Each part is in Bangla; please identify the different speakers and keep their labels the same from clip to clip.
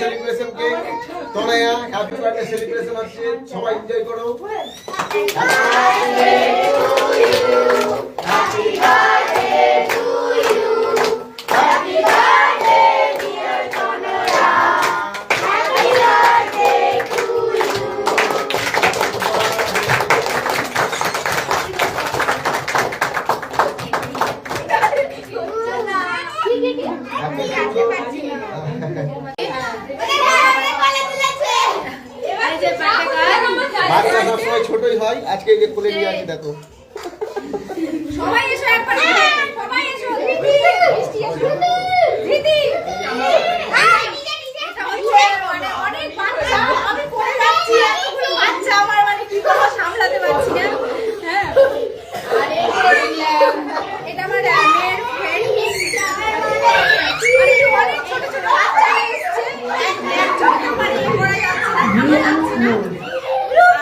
Speaker 1: সেলিব্রেশন কে তনয়া হ্যাপি বার্থডে সেলিব্রেশন আছে সবাই এনজয় করো। বাচ্চা সবসময় ছোটই হয় আজকে এই যে কোলে নিয়ে আসি দেখো।
Speaker 2: সবাই এসো একবার সবাই এসো দিদি দিদি এটা হচ্ছে মানে অনেক বাচ্চা আমি পড়ে যাচ্ছি এতগুলো বাচ্চা আমার মানে কি করব সামলাতে পারছি না হ্যাঁ আর এই যে, এটা আমার মেয়ের ফ্রেন্ড অনেক ছোট ছোট বাচ্চা এসছে একজন মানে পড়ে যাচ্ছে না সামনে যাচ্ছে না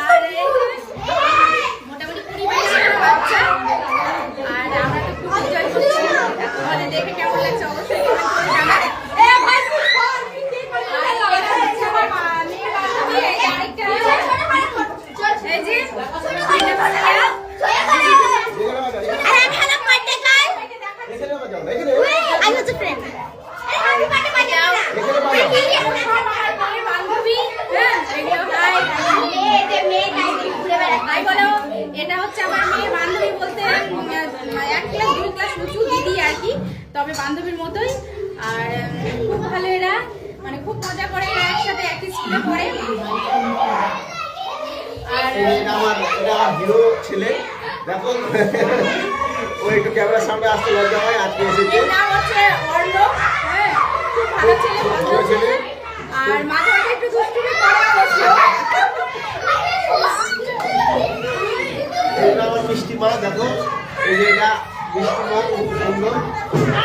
Speaker 2: আর এই যে, মোটামুটি কুড়ি বাইশের বাচ্চা আর আমরা তো খুব এনজয় করছি তোমাদের দেখে কেমন লাগছে অবশ্যই comment করে জানাবে। এ ভাই, খুব ফল, আর এটা হচ্ছে আমার মা- মেয়ের বান্ধবী, এই যে আরেকটা আছে। এই যে, এটা ভাইয়া।
Speaker 1: এখানে বাজাও, এখানে বাজাও, এখানে এখানে বাজাও
Speaker 2: সব আমার মেয়ের বান্ধবী, হ্যাঁ, এগুলো ভাই, তাই বলো, এটা হচ্ছে আমার মেয়ের বান্ধবী বলতে উম, এক ক্লাস দুই ক্লাস উঁচু দিদি আর কি তবে বান্ধবীর মতোই। আর খুব ভালো এরা। মানে খুব মজা করে এরা একসাথে একই স্কুলে পড়ে। আর
Speaker 1: আমার হিরো ছেলে দেখো। ও একটু ক্যামেরার সামনে আসতে লজ্জা হয় আজকে এসেছে।
Speaker 2: নাম হচ্ছে অর্ণ। হ্যাঁ খুব ভালো ছেলে
Speaker 1: ভালো
Speaker 2: ভালো
Speaker 1: ছেলে।
Speaker 2: ছেলে। আর মাঝে মাঝে একটু দুষ্টুমি করে অবশ্য
Speaker 1: এটা আমার মিষ্টি মা দেখো। এই যে এটা মিষ্টি খুব সুন্দর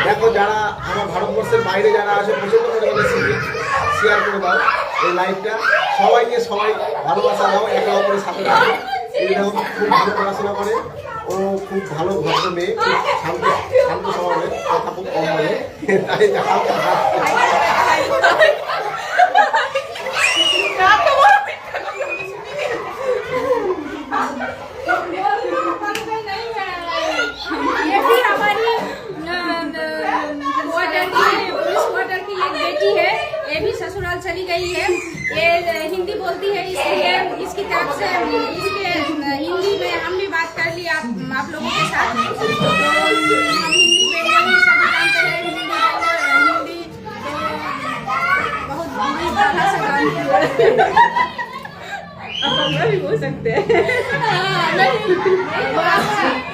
Speaker 1: দেখো যারা আমার ভারতবর্ষের বাইরে যারা আছে পছন্দ করে শেয়ার করে দাও এই লাইভটা সবাইকে সবাই ভালোবাসা দাও, একে অপরের সাথে থাকো। এই খুব ভালো পড়াশোনা করে। ও খুব ভালো ভদ্র মেয়ে, খুব শান্ত শান্ত স্বভাবের, কথা খুব কম বলে। তাই
Speaker 2: ये भी ससुराल चली गई है ये हिंदी बोलती है इसलिए इसकी तरफ़ से इसके हिंदी में हम भी बात कर ली आप आप लोगों के साथ तो हम हिंदी बंगाली सभी जानते हैं हिंदी बंगाली हिंदी तो बहुत बुरी तरह से जानती हूँ
Speaker 3: हम भी बोल सकते हैं
Speaker 2: हाँ, नहीं, थोड़ा सा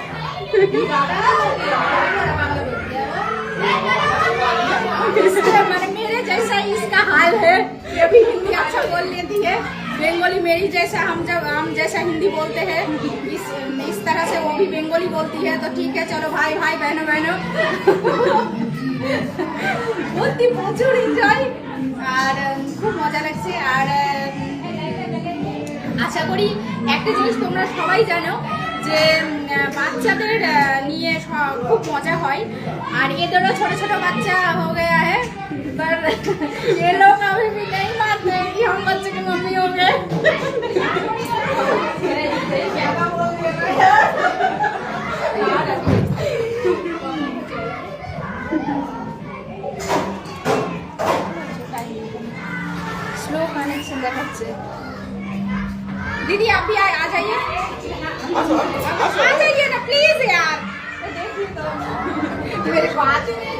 Speaker 2: ये भी हिंदी अच्छा बोल लेती है बंगाली मेरी जैसा हम जब हम जैसा हिंदी बोलते हैं इस इस तरह से वो भी बंगाली बोलती है तो ठीक है चलो भाई भाई बहनों बहनों সত্যি প্রচুর এনজয় আর উম, খুব মজা লাগছে আর উম, আশা করি একটা জিনিস তোমরা সবাই জানো যে বাচ্চাদের নিয়ে খুব মজা হয়। আর এদেরও ছোট ছোট বাচ্চা হো গেয়া হ্যাঁ দিদি, আপনি আজ আইয়ে? आ जाइए ना प्लीज़ यार। मेरे बात ही नहीं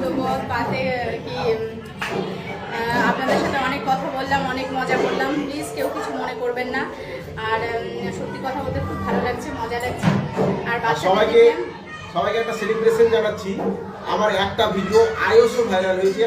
Speaker 2: তো বহুত পাতে কি আহ, আপনাদের সাথে অনেক কথা বললাম অনেক মজা করলাম। প্লিজ কেউ কিছু মনে করবেন না। আর সত্যি কথা বলতে খুব ভালো লাগছে মজা লাগছে। আর
Speaker 1: আর সবাইকে সবাইকে একটা সেলিব্রেশন জানাচ্ছি। আমার একটা ভিডিও আইওসও ভাইরাল হয়েছে।